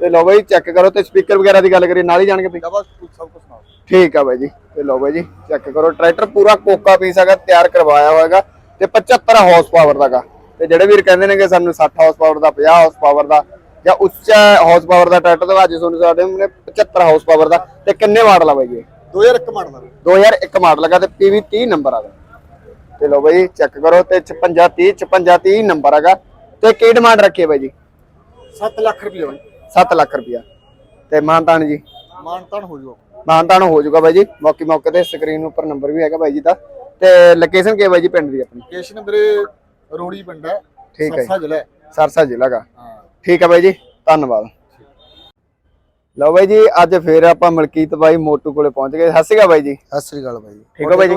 ਤੇ ਲਓ ਬਾਈ ਚੈੱਕ ਕਰੋ ਤੇ ਸਪੀਕਰ ਵਗੈਰਾ ਦੀ ਗੱਲ ਕਰੀਏ ਨਾਲ ਹੀ ਜਾਣਗੇ ਬਈ। ਡਬਲ ਸਭ ਕੁਝ ਨਾਲ। ਠੀਕ ਆ ਬਾਈ ਜੀ ਤੇ ਲਓ ਬਾਈ ਜੀ ਚੈੱਕ ਕਰੋ ਟਰੈਕਟਰ ਪੂਰਾ ਕੋਕਾ ਪੀਸ ਹੈਗਾ ਤਿਆਰ ਕਰਵਾਇਆ ਹੋਇਆਗਾ ਤੇ 75 ਹਾਰਸ ਪਾਵਰ ਦਾਗਾ ਤੇ ਜਿਹੜੇ ਵੀਰ ਕਹਿੰਦੇ ਨੇ ਕਿ ਸਾਨੂੰ 60 ਹਾਰਸ ਪਾਵਰ ਦਾ 50 ਹਾਰਸ ਪਾਵਰ ਦਾ ਜਾਂ ਉੱਚਾ ਹਾਰਸ ਪਾਵਰ ਦਾ ਟਰੈਕਟਰ ਤਾਂ ਅੱਜ ਤੁਹਾਨੂੰ ਸਾਡੇ ਨੇ 75 ਹਾਰਸ ਪਾਵਰ ਦਾ ਤੇ ਕਿੰਨੇ ਮਾਡਲ ਆ ਬਾਈ ਜੀ? 2001 ਮਾਡਲ ਦਾ 2001 ਮਾਡਲ ਹੈਗਾ ਤੇ PV 30 ਨੰਬਰ ਆਗਾ ਤੇ ਲਓ ਬਾਈ ਚੈੱਕ ਕਰੋ ਤੇ 56 30 56 30 ਨੰਬਰ ਹੈਗਾ। ਤੇ ਕੀ ਡਿਮਾਂਡ ਰੱਖੀ ਹੈ ਬਾਈ ਜੀ? 7 ਲੱਖ ਰੁਪਏ ਬਾਈ। 7 ਲੱਖ ਰੁਪਇਆ। ਤੇ ਮਾਨਤਾਨ ਜੀ? ਮਾਨਤਾਨ ਹੋ ਜਾਊਗਾ ਮਾਨਤਾਨ ਹੋ ਜਾਊਗਾ ਬਾਈ ਜੀ। ਮੌਕੇ ਮੌਕੇ ਤੇ ਸਕਰੀਨ ਉੱਪਰ ਨੰਬਰ ਵੀ ਹੈਗਾ ਬਾਈ ਜੀ ਦਾ। ਤੇ ਲੋਕੇਸ਼ਨ ਕੀ ਹੈ ਬਾਈ ਜੀ ਪਿੰਡ ਦੀ ਆਪਣੀ? ਲੋਕੇਸ਼ਨ ਵੀਰੇ ਰੋੜੀ ਪਿੰਡ ਹੈ। ਠੀਕ ਹੈ। ਸਰਸਾ ਜ਼ਿਲ੍ਹਾ। ਸਰਸਾ ਜ਼ਿਲ੍ਹਾ ਦਾ ਹਾਂ। ਠੀਕ ਹੈ ਬਾਈ ਜੀ। ਧੰਨਵਾਦ। ਲਓ ਬਾਈ ਜੀ ਅੱਜ ਫੇਰ ਆਪਾਂ ਮਲਕੀਤ ਬਾਈ ਮੋਟੂ ਕੋਲੇ ਪਹੁੰਚ ਗਏ। ਸਤਿ ਸ਼੍ਰੀ ਅਕਾਲ ਬਾਈ ਜੀ। ਸਤਿ ਸ੍ਰੀ ਅਕਾਲ ਬਾਈ ਠੀਕ ਹੋ ਬਾਈ ਜੀ?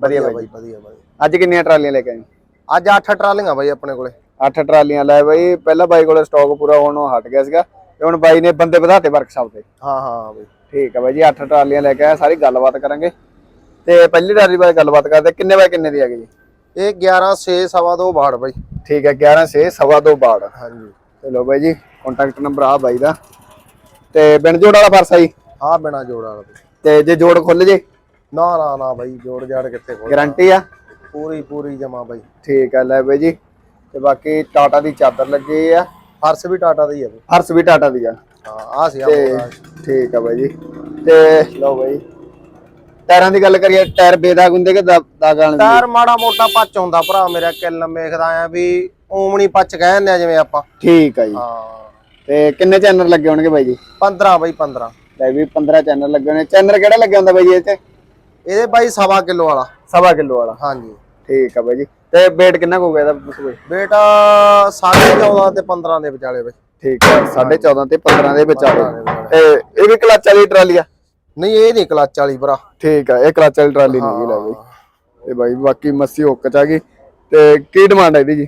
ਵਧੀਆ ਬਾਈ ਜੀ ਵਧੀਆ ਬਾਈ ਅੱਜ ਕਿੰਨੀਆਂ ਟਰਾਲੀਆਂ ਲੈ ਕੇ ਆਏ ਅੱਜ 8 ਟਰਾਲੀਆਂ ਬਾਈ ਆਪਣੇ ਕੋਲੇ। ਅੱਠ ਟਰਾਲੀਆਂ ਲੈ ਬਾਈ ਪਹਿਲਾਂ ਬਾਈ ਕੋਲੇ ਸਟਾਕ ਪੂਰਾ ਹੋਣੋਂ ਹਟ ਗਿਆ ਸੀਗਾ ਤੇ ਹੁਣ ਬਾਈ ਨੇ ਬੰਦੇ ਵਧਾਤੇ ਵਰਕਸ਼ਾਪ ਤੇ। ਹਾਂ ਹਾਂ ਬਾਈ। ਠੀਕ ਹੈ ਬਾਈ ਜੀ ਅੱਠ ਟਰਾਲੀਆਂ ਲੈ ਕੇ ਆਏ ਸਾਰੀ ਗੱਲਬਾਤ ਕਰਾਂਗੇ। ਤੇ ਪਹਿਲੀ ਟਰਾਲੀ ਬਾਰੇ ਗੱਲਬਾਤ ਕਰਦੇ ਕਿੰਨੇ ਬਾਈ ਕਿੰਨੇ ਦੀ ਹੈਗੀ ਜੀ? ਇਹ 11 6 ਸਵਾ ਦੋ ਬਾੜ ਬਾਈ। ਠੀਕ ਹੈ 11 ਸੇ ਸਵਾ ਦੋ ਬਾੜ। ਹਾਂਜੀ। ਚਲੋ ਬਾਈ ਜੀ ਕੰਟੈਕਟ ਨੰਬਰ ਆ ਬਾਈ ਦਾ। ਤੇ ਬਿਨ ਜੋੜ ਵਾਲਾ ਫਰਸਾ ਜੀ? ਆ ਬਿਨਾ ਜੋੜ ਵਾਲਾ ਤੇ ਜੇ ਜੋੜ ਖੁੱਲ ਜੇ? ਨਾ ਨਾ ਨਾ ਬਾਈ ਜੋੜ ਜਾੜ ਕਿੱਥੇ ਕੋਲ ਗਾਰੰਟੀ ਆ? ਪੂਰੀ ਪੂਰੀ ਜਮਾ ਬਾਈ। ਠੀਕ ਹੈ ਲੈ ਬਾਈ ਜੀ। ਤੇ ਬਾਕੀ ਟਾਟਾ ਦੀ ਚਾਦਰ ਲੱਗੀ ਆ। ਫਰਸ਼ ਵੀ ਟਾਟਾ ਦਾ ਆ ਬਾਈ। ਹਰਸ ਵੀ ਟਾਟਾ ਦੀ ਆ। ਹਾਂ ਆ ਸੀ ਆ ਤੇ। ਠੀਕ ਆ ਬਾਈ ਜੀ। ਤੇ ਲਓ ਬਾਈ। ਟਾਇਰਾਂ ਦੀ ਗੱਲ ਕਰੀਏ ਟਾਇਰ ਬੇਦਾਗ ਹੁੰਦੇ ਕਿ ਦਾਗ ਵਾਲੇ ਟਾਇਰ ਮਾੜਾ ਮੋਟਾ ਪੱਚ ਹੁੰਦਾ ਭਰਾ ਮੇਰਾ ਕਿੱਲ ਮੇਖਦਾ ਆ ਵੀ ਓਮਣੀ ਪੱਚ ਕਹਿੰਦੇ ਆ ਜਿਵੇਂ ਆਪਾਂ। ਠੀਕ ਆ ਜੀ। ਹਾਂ। ਤੇ ਕਿੰਨੇ ਚੈਨਲ ਲੱਗੇ ਹੋਣਗੇ ਬਾਈ ਜੀ? 15 ਬਾਈ 15 ਲੈ ਵੀ 15 ਚੈਨਲ ਲੱਗੇ ਹੋਣੇ। ਚੈਨਲ ਕਿਹੜਾ ਲੱਗਿਆ ਹੁੰਦਾ ਬਾਈ ਜੀ ਇਹ ਇਹਦੇ ਬਾਈ ਸਵਾ ਕਿਲੋ ਵਾਲਾ। ਸਵਾ ਕਿਲੋ ਵਾਲਾ। ਹਾਂਜੀ। ਠੀਕ ਆ ਬਾਈ ਜੀ। ਤੇ weight ਕਿੰਨਾ ਕੁ ਹੋ ਗਿਆ ਇਹਦਾ ਬਾਈ ਬੇਟਾ 14.5 ਤੇ 15 ਦੇ ਵਿਚਾਲੇ ਬਾਈ। ਠੀਕ ਹੈ 14.5 ਤੇ 15 ਦੇ ਵਿੱਚ ਆ ਗਏ ਤੇ ਇਹ ਵੀ ਕਲੱਚ ਵਾਲੀ ਟਰਾਲੀ ਆ? ਨਹੀਂ ਇਹ ਨਹੀਂ ਕਲੱਚ ਵਾਲੀ ਭਰਾ। ਠੀਕ ਆ ਇਹ ਕਲੱਚ ਵਾਲੀ ਟਰਾਲੀ ਨਹੀਂ ਲੈ ਬਈ। ਤੇ ਬਾਈ ਬਾਕੀ ਮੱਸੀ ਹੁੱਕ ਚ ਆ ਗਈ। ਤੇ ਕੀ ਡਿਮਾਂਡ ਹੈ ਇਹਦੀ ਜੀ?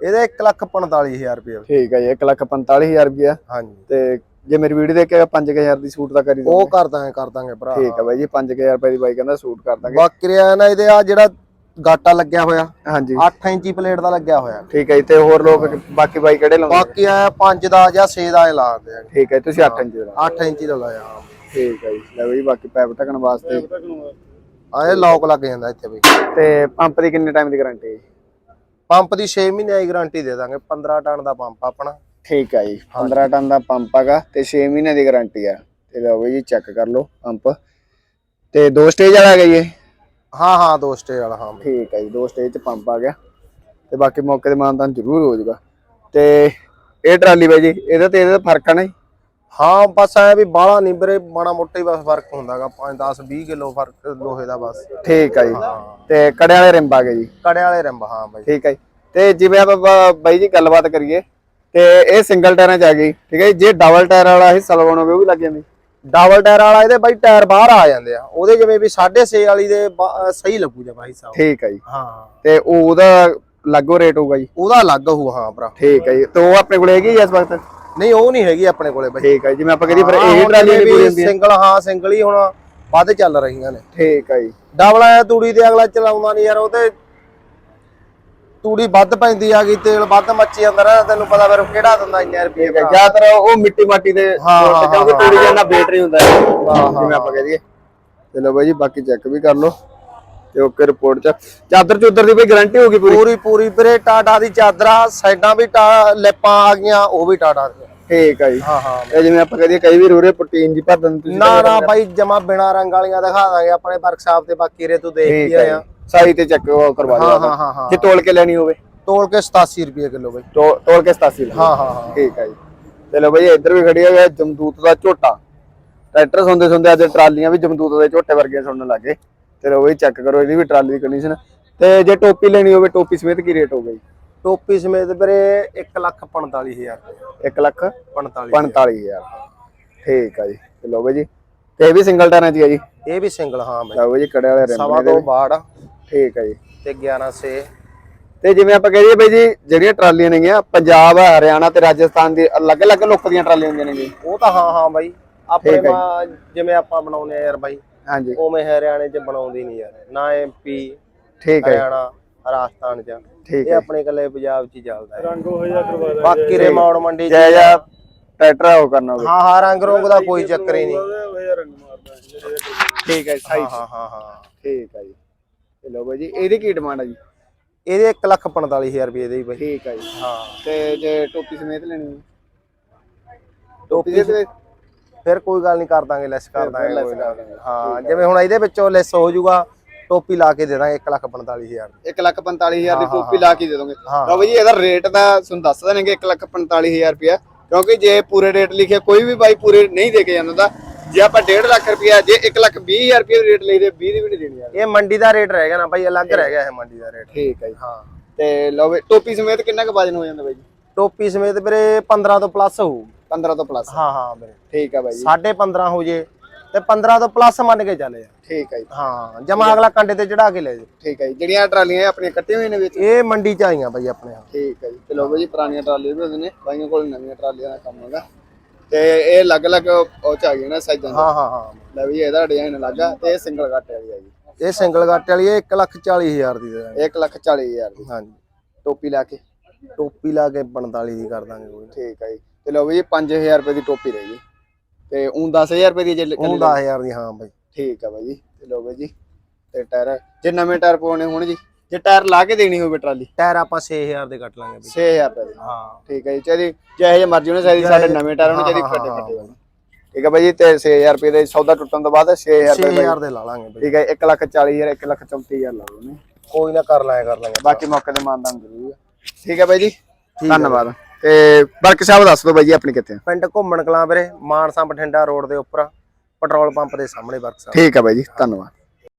ਇਹਦੇ 1,45,000 ਰੁਪਏ। ਠੀਕ ਹੈ ਜੀ 1,45,000 ਰੁਪਇਆ ਹਾਂਜੀ। ਤੇ ਜੇ ਮੇਰੀ ਵੀਡੀਓ ਦੇਖ ਕੇ 5000 ਦੀ ਸੂਟ ਦਾ ਕਰੀ ਦੋ ਉਹ ਕਰ ਦਾਂਗੇ ਕਰ ਦਾਂਗੇ ਭਰਾ। ਠੀਕ ਹੈ ਬਾਈ ਜੀ 5000 ਰੁਪਏ ਦੀ ਬਾਈ ਕਹਿੰਦਾ ਸੂਟ ਕਰ ਦਾਂਗੇ। ਬਾਕੀ ਰਿਹਾ ਨਾ ਇਹਦੇ ਆ ਜਿਹੜਾ ਗਾਟਾ ਲੱਗਿਆ ਹੋਇਆ। ਹਾਂਜੀ। 8 ਇੰਚੀ ਪਲੇਟ ਦਾ ਲੱਗਿਆ ਹੋਇਆ। ਠੀਕ ਹੈ ਜੀ ਤੇ ਹੋਰ ਲੋਕ ਬਾਕੀ ਬਾਈ ਕਿਹੜੇ ਲਾਉਂਦੇ? ਬਾਕੀ ਆ 5 ਦਾ ਜਾਂ 6 ਦਾ ਇਹ ਲਾਉਂਦੇ ਆ। ਠੀਕ ਹੈ ਤੁਸੀਂ 8 ਇੰਚ ਦਾ 8 ਇੰਚੀ ਦਾ ਲਾਇਆ। ਠੀਕ ਹੈ ਜੀ ਲੈ ਬਈ ਬਾਕੀ ਪੈਪ ਢਕਣ ਵਾਸਤੇ। ਆ ਇਹ ਲੌਕ ਲੱਗ ਜਾਂਦਾ ਇੱਥੇ ਬਈ ਤੇ ਪੰਪ ਦੀ ਕਿੰਨੇ ਟਾਈਮ ਦੀ ਗਾਰੰਟੀ ਹੈ ਪੰਪ ਦੀ 6 ਮਹੀਨੇ ਦੀ ਗਾਰੰਟੀ ਦੇ ਦਾਂਗੇ 15 ਟਨ ਦਾ ਪੰਪ ਆਪਣਾ। ਠੀਕ ਹੈ ਜੀ 15 ਟਨ ਦਾ ਪੰਪ ਹੈਗਾ ਤੇ 6 ਮਹੀਨੇ ਦੀ ਗਾਰੰਟੀ ਆ ਤੇ ਲਓ ਬਈ ਜੀ ਚੈੱਕ ਕਰ ਲਓ ਪੰਪ। ਤੇ ਦੋ ਸਟੇਜ ਵਾਲਾ ਹੈਗਾ ਜੀ ਹਾਂ ਹਾਂ ਦੋ ਸਟੇ ਵਾਲਾ ਹਾਂ। ਠੀਕ ਹੈ ਜੀ ਦੋ ਸਟੇਜ ਚ ਪੰਪ ਆ ਗਿਆ ਤੇ ਬਾਕੀ ਮੌਕੇ ਤੇ ਮਾਨਤਾਨ ਜ਼ਰੂਰ ਹੋ ਜਾਊਗਾ। ਤੇ ਇਹ ਟਰਾਲੀ ਬਾਈ ਜੀ ਇਹਦਾ ਤੇ ਇਹਦਾ ਫ਼ਰਕ ਆ ਨਾ ਜੀ? ਹਾਂ ਬਸ ਐ ਵੀ ਬਾਹਲਾ ਨਹੀਂ ਵੀਰੇ ਮਾੜਾ ਮੋਟਾ ਹੀ ਬਸ ਫ਼ਰਕ ਹੁੰਦਾਗਾ 5 10 20 ਕਿਲੋ ਫ਼ਰਕ ਲੋਹੇ ਦਾ ਬਸ। ਠੀਕ ਹੈ ਜੀ। ਤੇ ਕੜੇ ਵਾਲੇ ਰਿੰਬ ਆ ਗਏ ਜੀ? ਕੜੇ ਵਾਲੇ ਰਿੰਬ ਹਾਂ ਬਾਈ। ਠੀਕ ਹੈ ਜੀ। ਤੇ ਜਿਵੇਂ ਆਪਾਂ ਬਾਈ ਜੀ ਗੱਲਬਾਤ ਕਰੀਏ ਤੇ ਇਹ ਸਿੰਗਲ ਟਾਇਰਾਂ ਚ ਆ ਗਈ ਠੀਕ ਹੈ ਜੀ। ਜੇ ਡਬਲ ਟਾਇਰ ਵਾਲਾ ਹਿੱਸਾ ਲਵਾਉਣੋਗੇ ਉਹ ਵੀ ਲੱਗ ਜਾਂਦੀ। ਡਬਲ ਟਾਇਰ ਵਾਲਾ ਇਹਦੇ ਬਾਈ ਟਾਇਰ ਬਾਹਰ ਆ ਜਾਂਦੇ ਆ। ਉਹਦੇ ਜਿਵੇਂ ਵੀ 6.5 ਵਾਲੀ ਦੇ ਸਹੀ ਲੱਗੂ ਜਮਾ ਹਿੱਸਾ ਠੀਕ ਹੈ ਜੀ। ਹਾਂ। ਤੇ ਉਹ ਉਹਦਾ ਲੱਗੋ ਰੇਟ ਹੋਊਗਾ ਜੀ? ਉਹਦਾ ਅਲੱਗ ਹੋਊ ਹਾਂ ਭਰਾ। ਠੀਕ ਹੈ ਜੀ। ਤੇ ਉਹ ਆਪਣੇ ਕੋਲ ਹੈਗੀ ਇਸ ਵਕਤ? ਨਹੀਂ ਉਹ ਨਹੀਂ ਹੈਗੀ ਆਪਣੇ ਕੋਲੇ ਬਾਈ। ਠੀਕ ਹੈ ਜਿਵੇਂ ਆਪਾਂ ਕਹਦੇ ਫਿਰ ਇਹ ਪੂਰੀ ਵੀ ਸਿੰਗਲ ਹਾਂ ਸਿੰਗਲ ਹੀ ਹੁਣ ਵੱਧ ਚੱਲ ਰਹੀਆਂ ਨੇ। ਠੀਕ ਹੈ ਜੀ। ਡਬਲ ਆਇਆ ਤੂੜੀ ਤੇ ਅਗਲਾ ਚਲਾਉਂਦਾ ਨਹੀਂ ਯਾਰ ਉਹ ਤੇ ਤੂੜੀ ਵੱਧ ਪੈਂਦੀ ਆ ਗਈ ਤੇਲ ਵੱਧ ਮੱਚੀ ਜਾਂਦਾ ਰਹਿੰਦਾ ਤੈਨੂੰ ਪਤਾ ਫਿਰ ਕਿਹੜਾ ਦਿੰਦਾ ਇੰਨੇ ਰੁਪਏ ਹੈ ਜ਼ਿਆਦਾਤਰ ਉਹ ਮਿੱਟੀ ਮਾਟੀ ਦੇ ਤੇ ਕਿਉਂਕਿ ਤੂੜੀ ਜਿੰਨਾ ਬੈਟਰੀ ਹੁੰਦਾ ਹੈ ਜਿਵੇਂ ਆਪਾਂ ਕਹ ਦਈਏ। ਚਲੋ ਬਾਈ ਜੀ ਬਾਕੀ ਚੈੱਕ ਵੀ ਕਰ ਲਓ। ਤੇ ਓਕੇ ਰਿਪੋਰਟ ਚ। ਚਾਦਰ ਚੁੱਦਰ ਦੀ ਕੋਈ ਗਾਰੰਟੀ ਹੋਗੀ ਪੂਰੀ? ਪੂਰੀ ਪੂਰੀ ਵੀਰੇ ਟਾਟਾ ਦੀ ਚਾਦਰਾ ਸਾਈਡਾਂ ਵੀ ਟਾ ਲੈਪਾਂ ਆ ਗਈਆਂ ਉਹ ਵੀ ਟਾਟਾ ਦੀਆਂ। ਠੀਕ ਹੈ ਜੀ। ਹਾਂ ਹਾਂ। ਇਹ ਜਿਵੇਂ ਆਪਾਂ ਕਹਦੇ ਕਈ ਵੀ ਰੋਰੇ ਪ੍ਰੋਟੀਨ ਜੀ ਭਰ ਦਿੰਦੇ ਤੁਸੀਂ ਨਾ ਨਾ ਬਾਈ ਜਮਾ ਬਿਨਾ ਰੰਗ ਵਾਲੀਆਂ ਦਿਖਾ ਦਾਂਗੇ ਆਪਣੇ ਵਰਕਸ਼ਾਪ ਤੇ ਬਾਕੀ ਰੇ ਤੂੰ ਦੇਖ ਹੈ ਆਇਆ। ਸਾਈ ਤੇ ਚੈੱਕ ਕਰਵਾ ਦਿਓ ਹਾਂ। ਹਾਂ ਹਾਂ ਹਾਂ। ਜੇ ਤੋਲ ਕੇ ਲੈਣੀ ਹੋਵੇ? ਤੋਲ ਕੇ 87 ਰੁਪਏ ਕਿਲੋ ਬਾਈ। ਤੋ- ਤੋਲ ਕੇ 87 ਲੈ ਹਾਂ ਹਾਂ ਹਾਂ। ਠੀਕ ਹੈ ਜੀ। ਚਲੋ ਬਾਈ ਇੱਧਰ ਵੀ ਖੜੀ ਹੈ ਜਮਦੂਤ ਦਾ ਝੋਟਾ। ਟਰੈਕਟਰ ਸੁਣਦੇ ਸੁਣਦੇ ਅੱਜ ਟਰਾਲੀਆਂ ਵੀ ਜਮਦੂਤ ਦੇ ਝੋਟੇ ਵਰਗੀਆਂ ਸੁਣਨ ਲੱਗੇ। ਚਲੋ ਬਾਈ ਚੈੱਕ ਕਰੋ ਇਹਦੀ ਵੀ ਟਰਾਲੀ ਦੀ ਕੰਡੀਸ਼ਨ ਤੇ ਜੇ ਟੋਪੀ ਲੈਣੀ ਹੋਵੇ ਟੋਪੀ ਸਮੇਤ ਕੀ ਰੇਟ ਹੋਊਗਾ ਜੀ ਟੋਪੀ ਸਮੇਤ ਵੀਰੇ 1 ਲੱਖ 45000 1 ਲੱਖ 45 45000 ਠੀਕ ਹੈ ਜੀ। ਚਲੋ ਬਾਈ ਜੀ। ਤੇ ਇਹ ਵੀ ਸਿੰਗਲ ਟਾਇਰਾਂ ਹੈ ਜੀ? ਇਹ ਵੀ ਸਿੰਗਲ ਹਾਂ ਬਾਈ। ਲਓ ਬਾਈ ਜੀ ਕੜੇ ਵਾਲੇ ਰਿਮ ਸਵਾ ਦੋ। ਬਾੜ। ਠੀਕ ਹੈ ਜੀ। ਤੇ 11 ਸੇ ਤੇ ਜਿਵੇਂ ਆਪਾਂ ਕਹੀਏ ਬਾਈ ਜੀ ਜਿਹੜੀਆਂ ਟਰਾਲੀਆਂ ਨੇਗੀਆਂ ਪੰਜਾਬ ਹਰਿਆਣਾ ਤੇ ਰਾਜਸਥਾਨ ਦੀ ਅਲੱਗ-ਅਲੱਗ ਲੁੱਕ ਦੀਆਂ ਟਰਾਲੀਆਂ ਹੁੰਦੀਆਂ ਨੇਗੀਆਂ। ਉਹ ਤਾਂ ਹਾਂ ਹਾਂ ਬਾਈ। ਆਪਣੇ ਮਾ ਜਿਵੇਂ ਆਪਾਂ ਬਣਾਉਂਦੇ ਆ ਯਾਰ ਬਾਈ ਹਾਂਜੀ। ਉਵੇਂ ਹਰਿਆਣੇ ਚ ਬਣਾਉਂਦੀ ਨਹੀਂ ਯਾਰ। ਨਾ ਐਮਪੀ ਠੀਕ ਹੈ ਹਰਿਆਣਾ ਰਾਜਸਥਾਨ ਚ। ਠੀਕ ਇਹ ਆਪਣੇ ਇਕੱਲੇ ਪੰਜਾਬ ਚ ਹੀ ਚੱਲਦਾ ਹੈ। ਰੰਗ ਉਹ ਜਿਹਾ ਕਰਵਾ ਦੇ ਬਾਕੀ ਰੇ ਮੌੜ ਮੰਡੀ ਚ ਜੈ ਜੈ ਟਰੈਕਟਰ ਉਹ ਕਰਨਾ ਹੋਵੇ ਹਾਂ ਹਾਂ ਰੰਗ ਰੋਗ ਦਾ ਕੋਈ ਚੱਕਰ ਹੀ ਨਹੀਂ। ਠੀਕ ਹੈ ਸਾਈ ਹਾਂ ਹਾਂ ਹਾਂ ਠੀਕ ਹੈ ਜੀ। ਚਲੋ ਬਾਈ ਜੀ ਇਹਦੀ ਕੀ ਡਿਮਾਂਡ ਹੈ ਜੀ? ਇਹਦੇ 1 ਲੱਖ 45000 ਰੁਪਏ ਦੇ ਹੀ ਬਾਈ। ਠੀਕ ਹੈ ਜੀ। ਹਾਂ। ਤੇ ਜੇ ਟੋਪੀ ਸਮੇਤ ਲੈਣੀ ਹੈ ਟੋਪੀ ਦੇ ਫਿਰ ਕੋਈ ਗੱਲ ਨਹੀਂ ਕਰ ਦਾਂਗੇ ਲੈਸ ਕਰ ਦਾਂਗੇ ਕੋਈ ਗੱਲ ਦਾਂਗੇ। ਨੀ। ਹਾਂ ਜਿਵੇਂ ਹੁਣ ਇਹਦੇ ਵਿੱਚੋਂ ਲੈਸ ਹੋ ਜਾਊਗਾ ਟੋਪੀ ਲਾ ਕੇ ਦੇ ਦਾਂਗੇ 1 ਲੱਖ 45000 1 ਲੱਖ 45000 ਦੀ ਟੋਪੀ ਲਾ ਕੇ ਦੇ ਦੋਗੇ। ਹਾਂ। ਲਓ ਬਾਈ ਜੀ ਇਹਦਾ ਰੇਟ ਤਾਂ ਤੁਹਾਨੂੰ ਦੱਸ ਦੇਣਗੇ 1 ਲੱਖ 45000 ਰੁਪਇਆ। ਕਿਉਂਕਿ ਜੇ ਪੂਰੇ ਰੇਟ ਲਿਖਿਆ ਕੋਈ ਵੀ ਬਾਈ ਪੂਰੇ ਨਹੀਂ ਦੇ ਕੇ ਜਾਂਦਾ ਤਾਂ ਜੇ ਆਪਾਂ 1.5 ਲੱਖ ਰੁਪਇਆ ਜੇ 1 ਲੱਖ 20000 ਰੁਪਏ ਰੇਟ ਲਈਦੇ 20 ਦੀ ਵੀ ਨਹੀਂ ਦੇਣੀ ਯਾਰ। ਇਹ ਮੰਡੀ ਦਾ ਰੇਟ ਰਹਿ ਗਿਆ ਨਾ ਬਾਈ ਅਲੱਗ ਰਹਿ ਗਿਆ ਇਹ ਮੰਡੀ ਦਾ ਰੇਟ। ਠੀਕ ਹੈ ਜੀ। ਹਾਂ ਤੇ ਲਓ ਬਈ ਟੋਪੀ ਸਮੇਤ ਕਿੰਨਾ ਕੁ ਵਜਨ ਹੋ ਜਾਂਦਾ ਬਾਈ ਜੀ? ਟੋਪੀ ਸਮੇਤ ਵੀਰੇ 15 ਤੋਂ ਪਲੱਸ ਹੋਊ। 15 ਤੋਂ ਪਲੱਸ। ਹਾਂ ਹਾਂ ਵੀਰੇ। ਠੀਕ ਹੈ ਬਾਈ ਜੀ। ਸਾਢੇ 15 ਹੋ ਜੇ ਤੇ 15 ਤੋਂ ਪਲੱਸ ਮੰਨ ਕੇ ਚੱਲੇ ਠੀਕ ਹੈ ਜੀ। ਹਾਂ ਜਮਾ ਅਗਲਾ ਕੰਡੇ ਤੇ ਚੜਾ ਕੇ ਲੈ ਜੇ। ਠੀਕ ਹੈ ਜੀ। ਜਿਹੜੀਆਂ ਟਰਾਲੀਆਂ ਆਪਣੀਆਂ ਕੱਟੀਆਂ ਹੋਈਆਂ ਨੇ ਵਿੱਚ? ਇਹ ਮੰਡੀ ਚ ਆਈਆਂ ਬਾਈ ਆਪਣੇ ਠੀਕ ਹੈ ਜੀ। ਚਲੋ ਬਾਈ ਜੀ ਪੁਰਾਣੀਆਂ ਟਰਾਲੀਆਂ ਵੀ ਹੁੰਦੇ ਨੇ ਬਾਈਆਂ ਕੋਲ ਨਵੀਆਂ ਟਰਾਲੀਆਂ ਦਾ ਕੰਮ ਹੈਗਾ। ਤੇ ਇਹ ਅਲੱਗ-ਅਲੱਗ ਉਹ ਚ ਆ ਗਈਆਂ ਨਾ ਸਾਈਜ਼ਾਂ ਹਾਂ ਹਾਂ ਹਾਂ। ਲੈ ਵੀ ਇਹਦਾ ਡਿਜ਼ਾਈਨ ਅਲੱਗ ਆ ਤੇ ਇਹ ਸਿੰਗਲ ਕੱਟ ਵਾਲੀ ਆ ਜੀ। ਇਹ ਸਿੰਗਲ ਗੱਟ ਵਾਲੀ 1 ਲੱਖ 40000 ਦੀ ਦੇ ਦਾਂਗੇ 1 ਲੱਖ 40000 ਦੀ। ਹਾਂਜੀ। ਟੋਪੀ ਲਾ ਕੇ। ਟੋਪੀ ਲਾ ਕੇ 45 ਦੀ ਕਰ ਦਾਂਗੇ ਕੋਈ। ਠੀਕ ਹੈ ਜੀ। ਤੇ ਲਓ ਵੀ 5000 ਰੁਪਏ ਦੀ ਟੋਪੀ ਰਹੀ ਜੀ। ਤੇ ਉਹ 10000 ਰੁਪਏ ਦੀ ਜੇ ਉਹ ਕੱਲੀ 10000 ਦੀ ਹਾਂ ਬਾਈ। ਠੀਕ ਹੈ ਬਾਈ ਜੀ। ਤੇ ਲਓ ਬਾਈ ਜੀ ਤੇ ਟਾਇਰ। ਜੇ ਨਵੇਂ ਟਾਇਰ ਪਾਉਣੇ ਹੋਣ ਜੀ ਜੇ ਟਾਇਰ ਲਾ ਕੇ ਦੇਣੀ ਹੋਵੇ ਟਰਾਲੀ। ਟਾਇਰ ਆਪਾਂ 6000 ਦੇ ਕੱਟ ਲਾਂਗੇ ਬਾਈ। 6000 ਰੁਪਏ ਦੀ ਹਾਂ। ਠੀਕ ਹੈ ਜੀ ਚਾਹੀਦੀ ਜਿਹੇ ਜਿਹੇ ਮਰਜ਼ੀ ਹੋਣੇ ਚਾਹੀਦੀ ਸਾਡੇ ਨਵੇਂ ਟਾਇਰ ਹੋਣੇ ਚਾਹੀਦੀ ਹਾਂ, ਫੱਟੇ ਹੋਣ। ਠੀਕ ਹੈ ਬਾਈ ਜੀ ਤੇ 6000 ਰੁਪਏ ਦੇ ਸੌਦਾ ਟੁੱਟਣ ਤੋਂ ਬਾਅਦ 6000 ਰੁਪਏ ਬਾਈ 6000 ਦੇ ਲਾ ਲਾਂਗੇ ਬਾਈ। ਠੀਕ ਹੈ 1 ਲੱਖ 40000 1 ਲੱਖ 34000 ਲਾ ਲਓ ਨੇ ਕੋਈ ਨਾ ਕਰ ਲਾਂਗੇ ਕਰ ਲਾਂਗੇ ਬਾਕੀ ਮੌਕੇ ਤੇ ਮਾਨਦਾਨ ਜ਼ਰੂਰ ਹੈ ਠੀਕ ਹੈ ਬਾਈ ਜੀ ਧੰਨਵਾਦ। ਤੇ ਵਰਕਸ਼ਾਪ ਦੱਸ ਦਿਓ ਬਾਈ ਜੀ ਆਪਣੀ ਕਿੱਥੇ ਆ? ਪਿੰਡ ਘੁੰਮਣ ਕਲਾਂ ਵੀਰੇ ਮਾਨਸਾ ਬਠਿੰਡਾ ਰੋਡ ਦੇ ਉੱਪਰ ਪੈਟਰੋਲ ਪੰਪ ਦੇ ਸਾਹਮਣੇ ਵਰਕਸ਼ਾਪ ਠੀਕ ਹੈ ਬਾਈ ਜੀ ਧੰਨਵਾਦ।